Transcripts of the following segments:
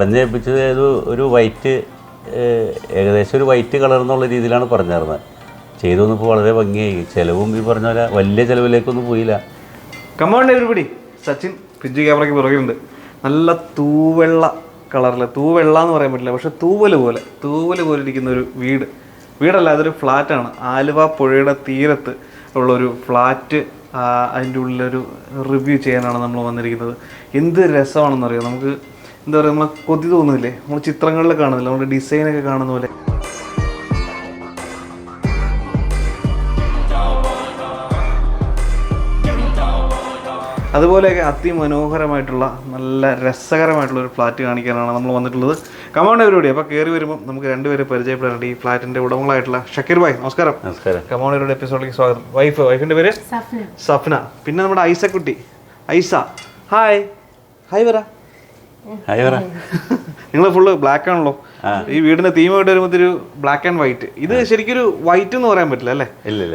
പറഞ്ഞേൽപ്പിച്ചത് ഒരു ഒരു വൈറ്റ് ഏകദേശം ഒരു വൈറ്റ് കളർ എന്നുള്ള രീതിയിലാണ് പറഞ്ഞിരുന്നത് ചെയ്തു വന്നപ്പോൾ വളരെ ഭംഗിയായി. ചിലവും ഈ പറഞ്ഞ പോലെ വലിയ ചിലവിലേക്കൊന്നും പോയില്ല. കമ്മൗണ്ട് എവരിപടി സച്ചിൻ ഫ്രിഡ്ജ് ക്യാമറയ്ക്ക് പുറകിലുണ്ട് നല്ല തൂവെള്ള കളറിൽ തൂവെള്ള എന്ന് പറയാൻ പറ്റില്ല പക്ഷെ തൂവൽ പോലെ തൂവൽ പോലെ ഇരിക്കുന്ന ഒരു വീട്. വീടല്ല അതൊരു ഫ്ലാറ്റാണ്. ആലുവ പുഴയുടെ തീരത്ത് ഉള്ളൊരു ഫ്ലാറ്റ് അതിന്റെ ഉള്ളിലൊരു റിവ്യൂ ചെയ്യാനാണ് നമ്മൾ വന്നിരിക്കുന്നത്. എന്ത് രസമാണെന്നറിയാം? നമുക്ക് എന്താ പറയുക നമ്മളെ കൊതി തോന്നുന്നില്ലേ? നമ്മൾ ചിത്രങ്ങളിൽ കാണുന്നില്ല? നമ്മുടെ ഡിസൈനൊക്കെ കാണുന്ന പോലെ. അതുപോലെയൊക്കെ അതിമനോഹരമായിട്ടുള്ള നല്ല രസകരമായിട്ടുള്ള ഒരു ഫ്ലാറ്റ് കാണിക്കാനാണ് നമ്മൾ വന്നിട്ടുള്ളത്. കമാണ്ട് എവരോടി അപ്പോൾ കയറി വരുമ്പോൾ നമുക്ക് രണ്ടുപേരെ പരിചയപ്പെടാനുണ്ട് ഈ ഫ്ലാറ്റിന്റെ ഉടമകളായിട്ടുള്ള ഷക്കീർ ഭായ്. നമസ്കാരം. നമസ്കാരം. കമൗണ്ട് എവരോടി എപ്പിസോഡിലേക്ക് സ്വാഗതം. വൈഫ് വൈഫിന്റെ പേര്? സഫ്ന. പിന്നെ നമ്മുടെ ഐസക്കുട്ടി. ഐസ. ഹായ് ഹായ് പറ നിങ്ങൾ ഫുള്ള് ബ്ലാക്ക് ആണല്ലോ. ഈ വീടിന്റെ തീം ആയിട്ട് വരുമ്പോ ഒരു ബ്ലാക്ക് ആൻഡ് വൈറ്റ് ഇത് ശരിക്കും ഒരു വൈറ്റ് എന്ന് പറയാൻ പറ്റില്ല അല്ലേ?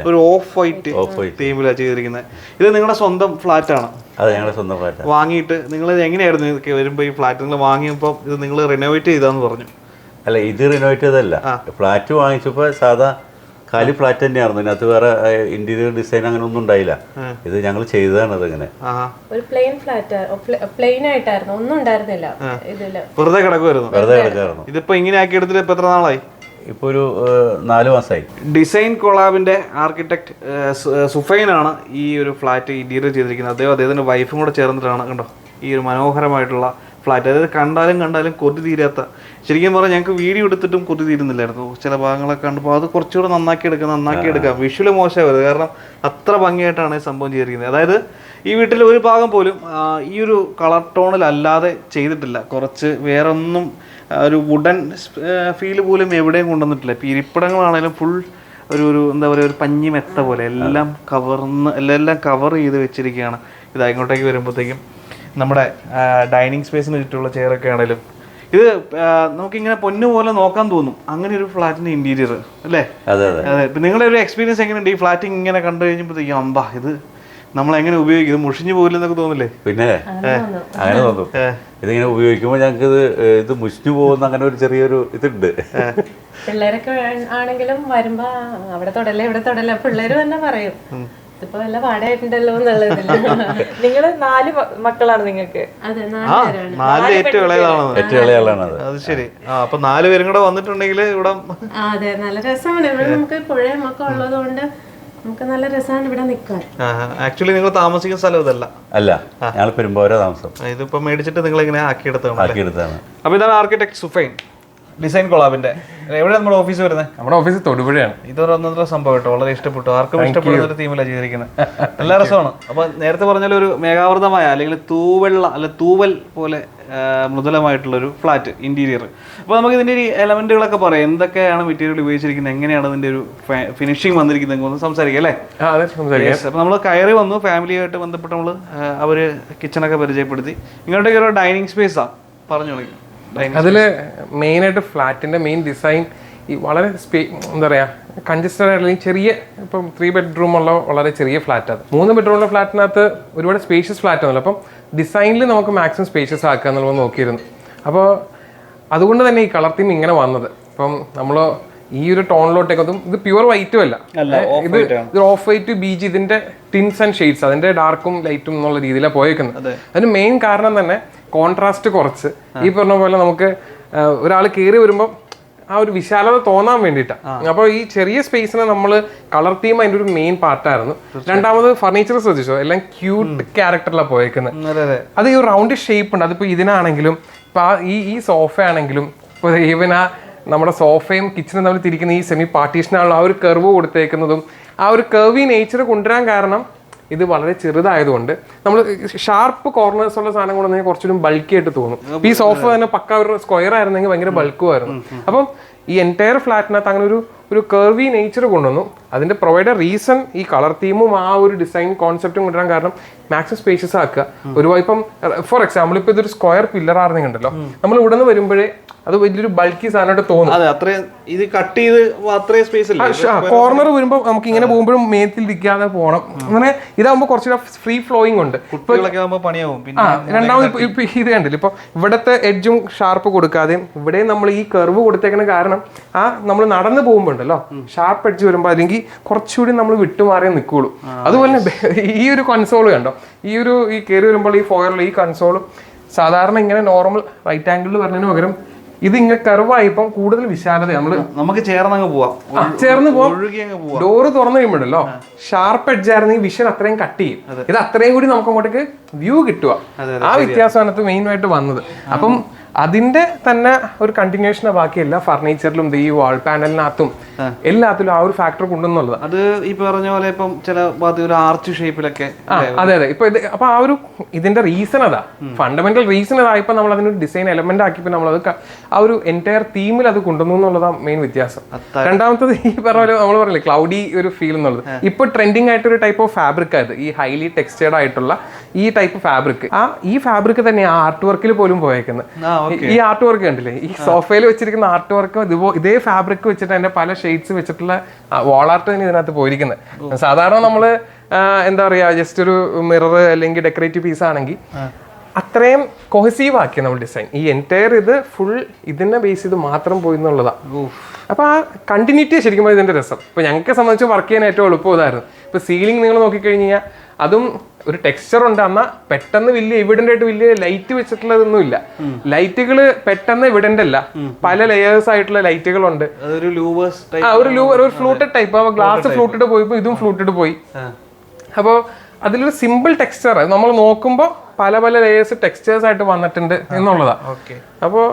ഒരു ഓഫ് വൈറ്റ്. തീമിലാണ് ചെയ്തിരിക്കുന്നത് ഇത് നിങ്ങളുടെ സ്വന്തം ഫ്ലാറ്റ് ആണ്? അതെ ഞങ്ങളുടെ സ്വന്തം ഫ്ലാറ്റാണ് വാങ്ങിയിട്ട് നിങ്ങൾ എങ്ങനെയായിരുന്നു ഇതൊക്കെ വരുമ്പോൾ ഈ ഫ്ലാറ്റ് നിങ്ങൾ വാങ്ങിയപ്പോൾ ഇത് നിങ്ങൾ റിനോവേറ്റ് ചെയ്താന്ന് പറഞ്ഞു? അല്ല ഇത് റിനോവേറ്റ് ചെയ്തല്ല ഫ്ലാറ്റ് വാങ്ങിച്ചപ്പോൾ സാധാ കാലി ഫ്ലാറ്റ് തന്നെയായിരുന്നു. ഇതിനകത്ത് വേറെ ഇന്റീരിയർ ഡിസൈൻ അങ്ങനെ ഒന്നും ഉണ്ടായില്ല. ഇത് ഞങ്ങൾ ചെയ്തതാണ് അതിങ്ങനെ ഒരു പ്ലെയിൻ ഫ്ലാറ്റ് പ്ലെയിൻ ആയിട്ടായിരുന്നു. ഒന്നും ഉണ്ടായിരുന്നില്ല ഇതിൽ. വെറുതെ കിടക്കുമായിരുന്നു വെറുതെ കിടക്കായിരുന്നു ഇതിപ്പോ ഇങ്ങനെ ആക്കി എടുത്തിട്ട് ഇപ്പൊ എത്ര നാളായി? ഇപ്പോൾ ഒരു നാല് മാസമായി ഡിസൈൻ കൊളാബിന്റെ ആർക്കിടെക്ട് സുഫൈനാണ് ഈ ഒരു ഫ്ലാറ്റ് ഇന്റീരിയർ ചെയ്തിരിക്കുന്നത്. അദ്ദേഹം അദ്ദേഹത്തിന്റെ വൈഫും കൂടെ ചേർന്നിട്ടാണ് കണ്ടോ? ഈ ഒരു മനോഹരമായിട്ടുള്ള ഫ്ലാറ്റ് അതായത് കണ്ടാലും കണ്ടാലും കൊതി തീരാത്ത. ശരിക്കും പറഞ്ഞാൽ ഞങ്ങൾക്ക് വീഡിയോ എടുത്തിട്ടും കൊതി തീരുന്നില്ലായിരുന്നു. ചില ഭാഗങ്ങളൊക്കെ കണ്ടപ്പോൾ അത് കുറച്ചുകൂടെ നന്നാക്കി എടുക്കാം നന്നാക്കി എടുക്കാം. വിഷ്വൽ മോശമായത് കാരണം അത്ര ഭംഗിയായിട്ടാണ് ഈ സംഭവം ചെയ്തിരിക്കുന്നത്. അതായത് ഈ വീട്ടിൽ ഒരു ഭാഗം പോലും ഈ ഒരു കളർ ടോണിലല്ലാതെ ചെയ്തിട്ടില്ല. കുറച്ച് വേറൊന്നും ഒരു വുഡൻ ഫീൽ പോലും എവിടെയും കൊണ്ടുവന്നിട്ടില്ല. ഇപ്പം ഇരിപ്പിടങ്ങളാണേലും ഫുൾ ഒരു ഒരു എന്താ പറയുക ഒരു പഞ്ഞി മെത്ത പോലെ. എല്ലാം കവർന്ന് എല്ലാം എല്ലാം കവർ ചെയ്ത് വെച്ചിരിക്കുകയാണ്. ഇത് ഇങ്ങോട്ടേക്ക് വരുമ്പോഴത്തേക്കും. നമ്മുടെ ഡൈനിങ് സ്പേസിന് ചുറ്റുമുള്ള ചെയറൊക്കെ ആണെങ്കിലും. ഇത് നമുക്കിങ്ങനെ പൊന്നു പോലെ നോക്കാൻ തോന്നും. അങ്ങനെ ഒരു ഫ്ലാറ്റിന്റെ ഇന്റീരിയർ അല്ലേ? അതെ അതെ. നിങ്ങളുടെ ഒരു എക്സ്പീരിയൻസ് എങ്ങനെയുണ്ട്? ഈ ഫ്ലാറ്റ് ഇങ്ങനെ കണ്ടു കഴിഞ്ഞപ്പോഴത്തേക്കും അമ്പാ ഇത് നമ്മൾ എങ്ങനെ ഉപയോഗിക്കും? ഇത് മുഷിഞ്ഞു പോകില്ലെന്നൊക്കെ തോന്നില്ലേ? പിന്നെ അങ്ങനെ തോന്നും. അങ്ങനെ തോന്നും. ഇതിങ്ങനെ ഉപയോഗിക്കുമ്പോൾ ഞങ്ങൾക്ക് ഇത് ഇത് മുഷിഞ്ഞു പോകുന്ന അങ്ങനെ ഒരു ചെറിയൊരു ഇതുണ്ട്. പിള്ളേരൊക്കെ ആണെങ്കിലും വരുമ്പോ അവിടെ തൊടല്ലേ ഇവിടെ തൊടല്ലേ പിള്ളേര് തന്നെ പറയും. ഇതിപ്പോ നല്ല പാടായിട്ടുണ്ടല്ലോ എന്നുള്ളതില്ല നിങ്ങൾ നാല് മക്കളാണ് നിങ്ങൾക്ക്. അതെ ആ നാല് പേരാണ് നാലിൽ ഏറ്റവും ഇളയതാണ് ഏറ്റവും അത്. ശരി. ആ അപ്പൊ നാല് പേരും കൂടെ വന്നിട്ടുണ്ടെങ്കിൽ ഇവിടെ ആ, അതെ നല്ല രസമാണ്. ഇവിടെ നമുക്ക് പുഴയൊക്കെ ഉള്ളത് കൊണ്ട് നമുക്ക് നല്ല രസമാണ് ഇവിടെ നിൽക്കാൻ. ആക്ച്വലി നിങ്ങൾ താമസിക്കുന്ന സ്ഥലം ഇതല്ല. അല്ല ഞങ്ങൾ പെരുമ്പോര താമസം. ആ, ഇതിപ്പോ മേടിച്ചിട്ട് നിങ്ങൾ ഇങ്ങനെ ആക്കിയെടുത്താണ് ആക്കിയെടുത്താണ് അപ്പൊ ഇതാണ് ആർക്കിടെക്ട് സുഫൈൻ. ഡിസൈൻ കൊളാബിന്റെ. എവിടെ നമ്മുടെ ഓഫീസ് വരുന്നത്? നമ്മുടെ ഓഫീസ് തൊടുപുഴയാണ്. ഇതൊരു ഒന്നര സംഭവം കേട്ടോ. വളരെ ഇഷ്ടപ്പെട്ടു. ആർക്കും ഇഷ്ടപ്പെടുന്ന ഒരു തീമിലാണ് ചെയ്തിരിക്കുന്നത് നല്ല രസമാണ്. അപ്പൊ നേരത്തെ പറഞ്ഞാൽ ഒരു മേഘാവൃതമായ അല്ലെങ്കിൽ തൂവെള്ള അല്ലെ തൂവൽ പോലെ ആ, മൃദുലമായിട്ടുള്ള ഒരു ഫ്ലാറ്റ് ഇന്റീരിയർ അപ്പോൾ നമുക്ക് ഇതിന്റെ ഒരു എലമെന്റുകളൊക്കെ പറയാം. എന്തൊക്കെയാണ് മെറ്റീരിയൽ ഉപയോഗിച്ചിരിക്കുന്നത്? എങ്ങനെയാണ് ഇതിന്റെ ഒരു ഫിനിഷിംഗ് വന്നിരിക്കുന്നത്? ഒന്ന് സംസാരിക്കാം അല്ലേ? അപ്പോൾ നമ്മൾ കയറി വന്നു. ഫാമിലിയായിട്ട് ബന്ധപ്പെട്ട് നമ്മൾ അവർ കിച്ചണൊക്കെ പരിചയപ്പെടുത്തി. ഇങ്ങോട്ടേക്ക് ഒരു ഡൈനിങ് സ്പേസാണ് പറഞ്ഞു തുടങ്ങി. അതിൽ മെയിനായിട്ട് ഫ്ലാറ്റിന്റെ മെയിൻ ഡിസൈൻ ഈ വളരെ സ്പേ എന്താ പറയാ കൺജസ്റ്റഡ് ആയിട്ടുള്ള ചെറിയ ഇപ്പം ത്രീ ബെഡ്റൂം ഉള്ള വളരെ ചെറിയ ഫ്ലാറ്റ് അത്. മൂന്ന് ബെഡ്റൂമുള്ള ഫ്ലാറ്റിനകത്ത് ഒരുപാട് സ്പേഷ്യസ് ഫ്ലാറ്റ് ആണല്ലോ അപ്പം ഡിസൈനിൽ നമുക്ക് മാക്സിമം സ്പേഷ്യസ് ആക്കുക എന്നുള്ളത് നോക്കിയിരുന്നു. അപ്പോൾ അതുകൊണ്ട് തന്നെ ഈ കളർ തീം ഇങ്ങനെ വന്നത്. അപ്പം നമ്മൾ ഈ ഒരു ടോണിലോട്ടേക്ക് അതും ഇത് പ്യുവർ വൈറ്റും അല്ല. ഇത് ഇത് ഓഫ് വൈറ്റ് ബീച്ച് ഇതിന്റെ ടിൻസ് ആൻഡ് ഷെയ്ഡ്സ് അതിന്റെ ഡാർക്കും ലൈറ്റും എന്നുള്ള രീതിയിലാണ് പോയേക്കുന്നത്. അതിന് മെയിൻ കാരണം തന്നെ കോൺട്രാസ്റ്റ് കുറച്ച്. ഈ പറഞ്ഞ പോലെ നമുക്ക് ഒരാൾ കയറി വരുമ്പോൾ ആ ഒരു വിശാലത തോന്നാൻ വേണ്ടിയിട്ടാണ് അപ്പോൾ ഈ ചെറിയ സ്പേസിനെ നമ്മൾ കളർ തീം അതിന്റെ ഒരു മെയിൻ പാർട്ടായിരുന്നു രണ്ടാമത് ഫർണിച്ചർ ശ്രദ്ധിച്ചോ? എല്ലാം ക്യൂട്ട് ക്യാരക്ടറിലാണ് പോയേക്കുന്നത് അതെ ഈ റൗണ്ട് ഷേപ്പ് ഉണ്ട്. അതിപ്പോൾ ഇതിനാണെങ്കിലും ഇപ്പം ആ ഈ ഈ സോഫ ആണെങ്കിലും ഇപ്പോൾ ഈവൻ ആ നമ്മുടെ സോഫയും കിച്ചണും തമ്മിൽ തിരിക്കുന്ന ഈ സെമി പാർട്ടീഷനാണല്ലോ ആ ഒരു കർവ് കൊടുത്തേക്കുന്നതും ആ ഒരു കർവി നേച്ചർ കൊണ്ടുവരാൻ കാരണം ഇത് വളരെ ചെറുതായതുകൊണ്ട് നമ്മൾ ഷാർപ്പ് കോർണേഴ്സ് ഉള്ള സാധനം കൊണ്ടുവന്നെങ്കിൽ കുറച്ചുകൂടി ബൾക്കി ആയിട്ട് തോന്നും. ഈ സോഫ തന്നെ പക്ക ഒരു സ്ക്വയർ ആയിരുന്നെങ്കിൽ ഭയങ്കര ബൾക്കുമായിരുന്നു അപ്പം ഈ എന്റയർ ഫ്ലാറ്റിനകത്ത് അങ്ങനെ ഒരു ഒരു കർവി നേച്ചർ കൊണ്ടുവന്നു. അതിന്റെ പ്രൊവൈഡർ റീസൺ ഈ കളർ തീമും ആ ഒരു ഡിസൈൻ കോൺസെപ്റ്റും കൊണ്ടുവരാൻ കാരണം മാക്സിമം സ്പേഷ്യസ് ആക്കുക. ഒരു ഇപ്പം ഫോർ എക്സാമ്പിൾ ഇപ്പൊ ഇതൊരു സ്ക്വയർ പില്ലർ ആണെന്നുണ്ടല്ലോ നമ്മൾ ഇവിടെ നിന്ന് വരുമ്പോഴേ അത് വലിയൊരു ബൾക്കി സാധനമായിട്ട് തോന്നും. അത്രയും ഇത് കട്ട് ചെയ്ത് അത്രയും സ്പേസ് കോർണർ വരുമ്പോൾ നമുക്ക് ഇങ്ങനെ പോകുമ്പോഴും മേത്തിൽ ഇരിക്കാതെ പോകണം അങ്ങനെ ഇതാകുമ്പോൾ കുറച്ചുകൂടെ ഫ്രീ ഫ്ലോയിങ് ഉണ്ട്. പണിയാവും. രണ്ടാമത് ഇപ്പൊ ഇത് കണ്ടില്ല? ഇപ്പൊ ഇവിടത്തെ എഡ്ജും ഷാർപ്പ് കൊടുക്കാതെയും ഇവിടെ നമ്മൾ ഈ കർവ് കൊടുത്തേക്കുന്ന കാരണം ആ നമ്മൾ നടന്നു പോകുമ്പോൾ ഉണ്ടല്ലോ. ഷാർപ്പ് എഡ്ജ് വരുമ്പോൾ അല്ലെങ്കിൽ കുറച്ചുകൂടി നമ്മൾ വിട്ടുമാറിയേ നിൽക്കുള്ളൂ. അതുപോലെ തന്നെ ഈ ഒരു കൺസോൾ കണ്ടോ? ഈ ഒരു ഈ കയറി വരുമ്പോൾ ഈ ഫോയറിൽ ഈ കൺസോളും സാധാരണ ഇങ്ങനെ നോർമൽ റൈറ്റ് ആംഗിളിൽ വരുന്നതിന് പകരം ഇത് ഇങ്ങനെ കർവായിപ്പം കൂടുതൽ വിശാലത നമ്മൾ നമുക്ക് ചേർന്ന് ചേർന്നങ്ങ് പോവാം. ചേർന്ന് പോവാം. അങ്ങ് ഡോറ് തുറന്നു കഴിയുമ്പോഴല്ലോ ഷാർപ്പ് എഡ്ജ് ആയിരുന്നെങ്കിൽ വിഷൻ അത്രയും കട്ട് ചെയ്യും. ഇത് അത്രയും കൂടി നമുക്ക് അങ്ങോട്ടേക്ക് വ്യൂ കിട്ടുക ആ വ്യത്യാസമാണ് മെയിൻ ആയിട്ട് വന്നത്. അപ്പം അതിന്റെ തന്നെ ഒരു കണ്ടിന്യൂഷനാ ബാക്കിയല്ല. ഫർണിച്ചറിലും ഈ വാൾ പാനലിനകത്തും എല്ലാത്തിലും ആ ഒരു ഫാക്ടർ കൊണ്ടുവന്നുള്ളത്. അത് ഈ പറഞ്ഞ പോലെ ഇപ്പം ചില ഒരു ആർച്ച് ഷേപ്പിലൊക്കെ അതെ അതെ. ഇപ്പൊ ഇത് അപ്പൊ ആ ഒരു ഇതിന്റെ റീസൺ അതാ. ഫണ്ടമെന്റൽ റീസൺ അതാ ഇപ്പൊ നമ്മൾ അതിനൊരു ഡിസൈൻ എലമെന്റ് ആക്കി നമ്മൾ അത് ആ ഒരു എന്റയർ തീമിൽ അത് കൊണ്ടുവന്നു എന്നുള്ളതാണ് മെയിൻ വ്യത്യാസം. രണ്ടാമത്തത് ഈ പറഞ്ഞ പോലെ നമ്മൾ പറഞ്ഞില്ലേ ക്ലൗഡി ഒരു ഫീൽ എന്നുള്ളത്. ഇപ്പൊ ട്രെൻഡിങ് ആയിട്ട് ഒരു ടൈപ്പ് ഓഫ് ഫാബ്രിക് ആയത് ഈ ഹൈലി ടെക്സ്റ്റേർഡ് ആയിട്ടുള്ള ഈ ടൈപ്പ് ഫാബ്രിക് ആ ഈ ഫാബ്രിക് തന്നെ ആർട്ട് വർക്കിൽ പോലും പോയേക്കുന്നത് ഈ- ആർട്ട് വർക്ക് കണ്ടില്ലേ? ഈ സോഫയിൽ വെച്ചിരിക്കുന്ന ആർട്ട് വർക്ക് ഇതുപോലെ ഇതേ ഫാബ്രിക് വെച്ചിട്ട് അതിന്റെ പല ഷെയ്ഡ്സ് വെച്ചിട്ടുള്ള വാൾ ആർട്ട് തന്നെ ഇതിനകത്ത് പോയിരിക്കുന്നത്. സാധാരണ നമ്മൾ എന്താ പറയാ ജസ്റ്റ് ഒരു മിറർ അല്ലെങ്കിൽ ഡെക്കറേറ്റീവ് പീസ് ആണെങ്കിൽ അത്രയും കൊഹസീവ് ആക്കി നമ്മൾ ഡിസൈൻ ഈ എന്റയർ ഇത് ഫുൾ ഇതിനെ ബേസ് ചെയ്ത് മാത്രം പോയി എന്നുള്ളതാ. അപ്പൊ ആ കണ്ടിന്യൂറ്റി ശരിക്കും ഇതിന്റെ രസം? ഇപ്പൊ ഞങ്ങൾക്ക് സംബന്ധിച്ച് വർക്ക് ചെയ്യാൻ ഏറ്റവും എളുപ്പം ഇതായിരുന്നു. ഇപ്പൊ സീലിംഗ് നിങ്ങൾ നോക്കിക്കഴിഞ്ഞാൽ അതും ഒരു ടെക്സ്ചർ ഉണ്ട്. എന്നാൽ പെട്ടെന്ന് വലിയ എവിഡന്റ് ആയിട്ട് വലിയ ലൈറ്റ് വെച്ചിട്ടുള്ളതൊന്നും ഇല്ല ലൈറ്റുകൾ പെട്ടെന്ന് എവിഡന്റ് അല്ല. പല ലെയേഴ്സ് ആയിട്ടുള്ള ലൈറ്റുകളുണ്ട് ആ ഒരു ഒരു ഫ്ലൂട്ടഡ് ടൈപ്പ് അപ്പൊ ഗ്ലാസ് ഫ്ലൂട്ടഡ് പോയപ്പോൾ ഇതും ഫ്ലൂട്ടഡ് പോയി. അപ്പോൾ അതിലൊരു സിമ്പിൾ ടെക്സ്ചർ നമ്മൾ നോക്കുമ്പോൾ പല പല ലേയേഴ്സ് ടെക്സ്ചേഴ്സ് ആയിട്ട് വന്നിട്ടുണ്ട് എന്നുള്ളതാ. അപ്പോ അപ്പോൾ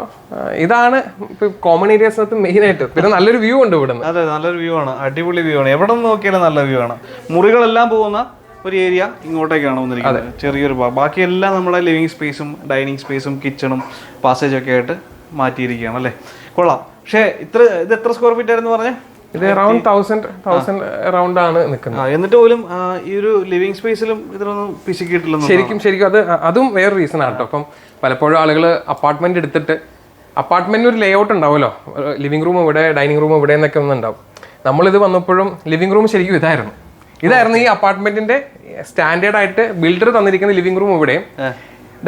ഇതാണ് കോമൺ ഏരിയാസിനകത്ത് മെയിൻ ആയിട്ട്. പിന്നെ നല്ലൊരു വ്യൂ ഉണ്ട് ഇവിടെ അതെ നല്ലൊരു വ്യൂ ആണ്. അടിപൊളി വ്യൂ ആണ്. എവിടെ നിന്ന് നോക്കിയാലും നല്ല വ്യൂ ആണ്. മുറികളെല്ലാം പോകുന്ന ഒരു ഏരിയ ഇങ്ങോട്ടേക്കാണ് വന്നിരിക്കുന്നത്. ചെറിയൊരു ബാക്കി ബാക്കിയെല്ലാം നമ്മുടെ ലിവിങ് സ്പേസും ഡൈനിങ് സ്പേസും കിച്ചണും പാസേജൊക്കെ ആയിട്ട് മാറ്റിയിരിക്കുകയാണ് അല്ലേ? കൊള്ളാം. പക്ഷേ ഇത്ര ഇത് എത്ര സ്ക്വയർ ഫീറ്റ് ആയിരുന്നു പറഞ്ഞേ? ഇത് അറൌണ്ട് തൗസൻഡ് തൗസൻഡ് അറൌണ്ട് ആണ് നിൽക്കുന്നത്. എന്നിട്ട് പോലും ഈ ഒരു ലിവിങ് സ്പേസിലും ഇതിലൊന്നും പിശുക്കിയിട്ടില്ല ശരിക്കും ശരിക്കും അത് അതും വേറെ റീസൺ ആണ് കേട്ടോ. അപ്പം പലപ്പോഴും ആളുകൾ അപ്പാർട്ട്മെന്റ് എടുത്തിട്ട് അപ്പാർട്ട്മെന്റിന് ഒരു ലേ ഔട്ട് ഉണ്ടാവുമല്ലോ ലിവിംഗ് റൂം ഇവിടെ ഡൈനിങ് റൂം ഇവിടെ എന്നൊക്കെ ഒന്നും ഉണ്ടാവും. നമ്മളിത് വന്നപ്പോഴും ലിവിംഗ് റൂം ശരിക്കും ഇതായിരുന്നു. ഇതായിരുന്നു ഈ അപ്പാർട്ട്മെന്റിന്റെ സ്റ്റാൻഡേർഡ് ആയിട്ട് ബിൽഡർ തന്നിരിക്കുന്ന ലിവിംഗ് റൂം ഇവിടെയും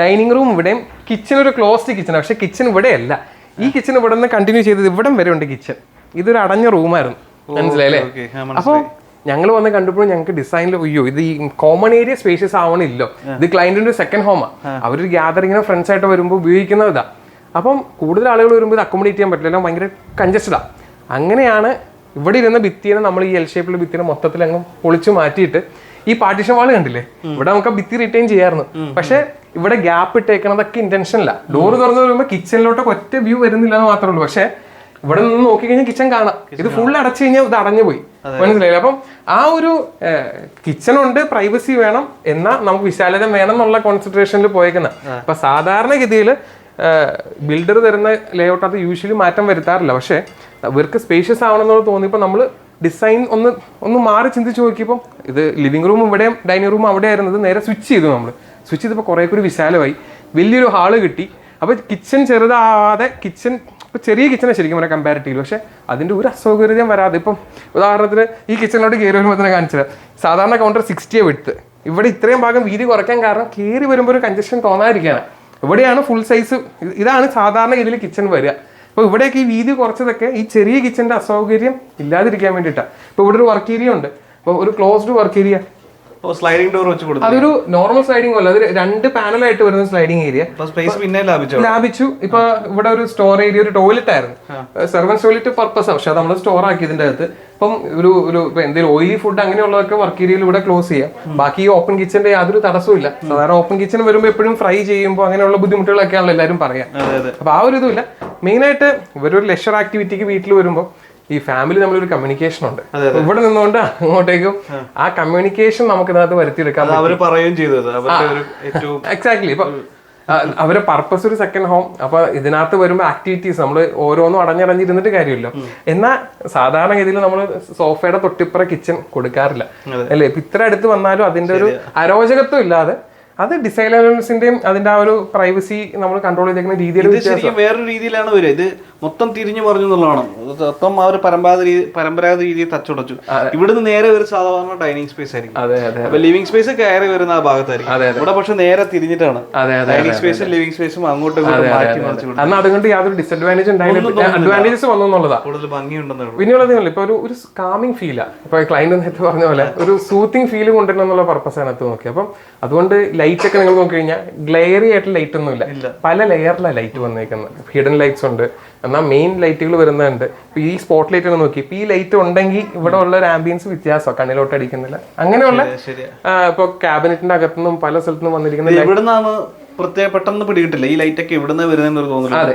ഡൈനിങ് റൂം ഇവിടെയും കിച്ചൺ ഒരു ക്ലോസ്ഡ് കിച്ചൺ പക്ഷെ കിച്ചൺ ഇവിടെയല്ല. ഈ കിച്ചൺ ഇവിടെ നിന്ന് കണ്ടിന്യൂ ചെയ്തത് ഇവിടം വരെ ഉണ്ട് കിച്ചൺ ഇതൊരു അടഞ്ഞ റൂമായിരുന്നു. മനസ്സിലായില്ലേ? അപ്പൊ അപ്പോൾ ഞങ്ങൾ വന്ന് കണ്ടപ്പോഴും ഞങ്ങൾക്ക് ഡിസൈനിൽ അയ്യോ ഇത് ഈ കോമൺ ഏരിയ സ്പേഷ്യസ് ആവണില്ലോ ഇത് ക്ലയന്റിന്റെ സെക്കൻഡ് ഹോമാ അവരൊരു ഗ്യാതറിങ്ങിനോ ഫ്രണ്ട്സ് ആയിട്ട് വരുമ്പോൾ ഉപയോഗിക്കുന്ന ഇതാ. അപ്പം കൂടുതൽ ആളുകൾ വരുമ്പോൾ ഇത് അക്കോമഡേറ്റ് ചെയ്യാൻ പറ്റില്ല. ഭയങ്കര കഞ്ചസ്റ്റഡാ അങ്ങനെയാണ് ഇവിടെ ഇരുന്ന ഭിത്തിയെ നമ്മൾ ഈ എൽ ഷേപ്പിലെ ഭിത്തിനെ മൊത്തത്തിൽ അങ്ങ് പൊളിച്ചു മാറ്റിയിട്ട് ഈ പാർട്ടീഷൻ വാൾ കണ്ടില്ലേ? ഇവിടെ നമുക്ക് ആ ഭിത്തി റിട്ടേൺ ചെയ്യായിരുന്നു. പക്ഷെ ഇവിടെ ഗ്യാപ്പ് ഇട്ടേക്കണതൊക്കെ ഇന്റൻഷനില്ല ഡോറ് തുറന്നു വരുമ്പോൾ കിച്ചണിലോട്ടൊക്കെ ഒറ്റ വ്യൂ വരുന്നില്ല എന്ന് മാത്രമേ ഉള്ളൂ. പക്ഷേ ഇവിടെ നിന്ന് നോക്കി കഴിഞ്ഞാൽ കിച്ചൺ കാണാം ഇത് ഫുൾ അടച്ചു കഴിഞ്ഞാൽ ഇത് അടഞ്ഞു പോയി മനസ്സിലായില്ല? അപ്പം ആ ഒരു കിച്ചൺ ഉണ്ട് പ്രൈവസി വേണം എന്നാ നമുക്ക് വിശാലത വേണം എന്നുള്ള കോൺസെൻട്രേഷനിൽ പോയേക്കുന്ന. അപ്പൊ സാധാരണഗതിയിൽ ബിൽഡർ തരുന്ന ലേഔട്ട് അത് യൂഷ്വലി മാറ്റം വരുത്താറില്ല. പക്ഷേ ഇവർക്ക് സ്പേഷ്യസ് ആവണമെന്നുള്ള തോന്നിയപ്പോൾ നമ്മൾ ഡിസൈൻ ഒന്ന് ഒന്ന് മാറി ചിന്തിച്ച് നോക്കിയപ്പോൾ ഇത് ലിവിംഗ് റൂം ഇവിടെയും ഡൈനിങ് റൂം അവിടെ ആയിരുന്നത് നേരെ സ്വിച്ച് ചെയ്തു നമ്മൾ സ്വിച്ച് ചെയ്തപ്പോൾ കുറേ കൂടി വിശാലമായി. വലിയൊരു ഹാൾ കിട്ടി. അപ്പോൾ കിച്ചൺ ചെറുതാവാതെ കിച്ചൺ ഇപ്പൊ ചെറിയ കിച്ചണെ ശരിക്കും പറഞ്ഞാൽ കമ്പാരിറ്റീവ് പക്ഷേ അതിന്റെ ഒരു അസൗകര്യം വരാതെ ഇപ്പം ഉദാഹരണത്തിന് ഈ കിച്ചണിലോട്ട് കയറി വരുമ്പോൾ തന്നെ കാണിച്ചത് സാധാരണ കൗണ്ടർ സിക്സ്റ്റിയെ വിട്ട് ഇവിടെ ഇത്രയും ഭാഗം വീതി കുറയ്ക്കാൻ കാരണം കയറി വരുമ്പോൾ ഒരു കഞ്ചക്ഷൻ തോന്നാതിരിക്കുകയാണ് ഇവിടെയാണ് ഫുൾ സൈസ് ഇതാണ് സാധാരണ ഇതിൽ കിച്ചൺ വരിക. അപ്പോൾ ഇവിടെയൊക്കെ ഈ വീതി കുറച്ചതൊക്കെ ഈ ചെറിയ കിച്ചന്റെ അസൗകര്യം ഇല്ലാതിരിക്കാൻ വേണ്ടിയിട്ടാണ് ഇപ്പോൾ ഇവിടെ ഒരു വർക്ക് ഏരിയ ഉണ്ട്. അപ്പോൾ ഒരു closed work area sliding door വെച്ച് കൊടുത്തു അതൊരു നോർമൽ സ്ലൈഡിംഗ് അല്ല അത് രണ്ട് പാനലായിട്ട് വരുന്ന സ്ലൈഡിംഗ് ഏരിയ സ്പേസ് പിന്നെ ലാഭിച്ചോ? ലാഭിച്ചു. ഇപ്പൊ ഇവിടെ ഒരു സ്റ്റോർ ഏരിയ ഒരു ടോയ്ലറ്റ് ആയിരുന്നു. സെർവൻസ് ടോയ്ലറ്റ് പർപ്പസ് പക്ഷെ അത് നമ്മൾ സ്റ്റോർ ആക്കി ഇതിന്റെ അകത്ത്. ഇപ്പം ഒരു ഒരു എന്തെങ്കിലും ഓയിലി ഫുഡ് അങ്ങനെയുള്ളതൊക്കെ വർക്ക് ഏരിയയിൽ ഇവിടെ ക്ലോസ് ചെയ്യാം. ബാക്കി ഈ ഓപ്പൺ കിച്ചന്റെ യാതൊരു തടസ്സവും ഇല്ല. സാധാരണ ഓപ്പൺ കിച്ചൺ വരുമ്പോൾ എപ്പോഴും ഫ്രൈ ചെയ്യുമ്പോൾ അങ്ങനെയുള്ള ബുദ്ധിമുട്ടുകളൊക്കെയാണല്ലോ എല്ലാവരും പറയാം. അപ്പൊ ആ ഒരു ഇതുമില്ല. മെയിൻ ആയിട്ട് ഇവരൊരു ലെഷർ ആക്ടിവിറ്റിക്ക് വീട്ടിൽ വരുമ്പോൾ ഈ ഫാമിലി തമ്മിലൊരു കമ്മ്യൂണിക്കേഷൻ ഉണ്ട്. ഇവിടെ നിന്നുകൊണ്ട് അങ്ങോട്ടേക്കും ആ. കമ്മ്യൂണിക്കേഷൻ നമുക്ക് ഇതിനകത്ത് വരുത്തിയെടുക്കാം പറയുകയും ചെയ്തത് എക്സാക്ട്ലി ഇപ്പൊ അവരെ പർപ്പസ് ഒരു സെക്കൻഡ് ഹോം അപ്പൊ ഇതിനകത്ത് വരുമ്പോൾ ആക്ടിവിറ്റീസ് നമ്മൾ ഓരോന്നും അടഞ്ഞടഞ്ഞിരുന്നിട്ട് കാര്യമില്ല. എന്നാൽ സാധാരണഗതിയിൽ നമ്മൾ സോഫയുടെ തൊട്ടിപ്പുറ കിച്ചൺ കൊടുക്കാറില്ല. അല്ലേ? ഇപ്പൊ ഇത്ര അടുത്ത് വന്നാലും അതിന്റെ ഒരു അരോചകത്വം ഇല്ലാതെ അത് ഡിസൈൻ എലമെന്റ്സിന്റെയും അതിന്റെ ആ ഒരു പ്രൈവസി നമ്മൾ കൺട്രോൾ ചെയ്തേക്കുന്ന രീതിയിൽ ശരിക്കും വേറൊരു രീതിയിലാണ് വരിക. ഇത് മൊത്തം തിരിഞ്ഞു പറഞ്ഞു എന്നുള്ളതാണ്. മൊത്തം ആ ഒരു പരമ്പരാഗത രീതി പരമ്പരാഗത രീതിയിൽ തച്ചുടച്ചു ഇവിടുന്ന് നേരെ ഒരു സാധാരണ ഡൈനിങ് സ്പേസ് ആയിരിക്കും. അപ്പൊ ലിവിംഗ് സ്പേസ് കയറി വരുന്ന ആ ഭാഗത്തായിരിക്കും. ഇവിടെ പക്ഷെ നേരെ തിരിഞ്ഞിട്ടാണ്. ഡൈനിങ് സ്പേസും ലിവിംഗ് സ്പേസും അങ്ങോട്ടും ഇങ്ങോട്ടും മാറ്റി മറിച്ച് വിടും. അന്ന് അതുകൊണ്ട് യാതൊരു ഡിസഡ്വാന്റേജ് ഉണ്ടായില്ല. അഡ്വാന്റേജസ് വന്നു കൂടുതൽ ഭംഗിയുണ്ടെന്നുള്ളൂ പിന്നെയുള്ളത് ഇപ്പൊ ഒരു ഒരു കാമിങ് ഫീലാ ഇപ്പൊ ക്ലൈന്റ് നേരത്തെ പറഞ്ഞ പോലെ ഒരു സൂത്തിങ് ഫീൽ കൊണ്ടുവരണം എന്നുള്ള പർപ്പസ് ആണ് എത്തു നോക്കി അപ്പം അതുകൊണ്ട് ലൈറ്റ് ഒക്കെ നിങ്ങൾ നോക്കി കഴിഞ്ഞാൽ ഗ്ലെയറി ആയിട്ടുള്ള ലൈറ്റ് ഒന്നും ഇല്ല. പല ലെയറിലാണ് ലൈറ്റ് വന്നേക്കുന്നത് ഹിഡൻ ലൈറ്റ്സ് ഉണ്ട്. എന്നാൽ മെയിൻ ലൈറ്റുകൾ വരുന്നുണ്ട് ഇപ്പൊ ഈ സ്പോട്ട് ലൈറ്റ് നോക്കി. ഇപ്പൊ ഈ ലൈറ്റ് ഉണ്ടെങ്കിൽ ഇവിടെ ഉള്ള ഒരു ആംബിയൻസ് വ്യത്യാസമാണ് കണ്ണിലോട്ട് അടിക്കുന്നില്ല. അങ്ങനെയുള്ള ഇപ്പൊ ക്യാബിനറ്റിന്റെ അകത്തുനിന്നും പല സ്ഥലത്തുനിന്നും വന്നിരിക്കുന്ന ഇത് എവിടുന്നാണ് പ്രത്യേക പെട്ടെന്ന് പിടികിട്ടില്ല. ഈ ലൈറ്റ് ഒക്കെ എവിടുന്ന് വരുന്നതെന്ന് തോന്നുന്നു അതെ.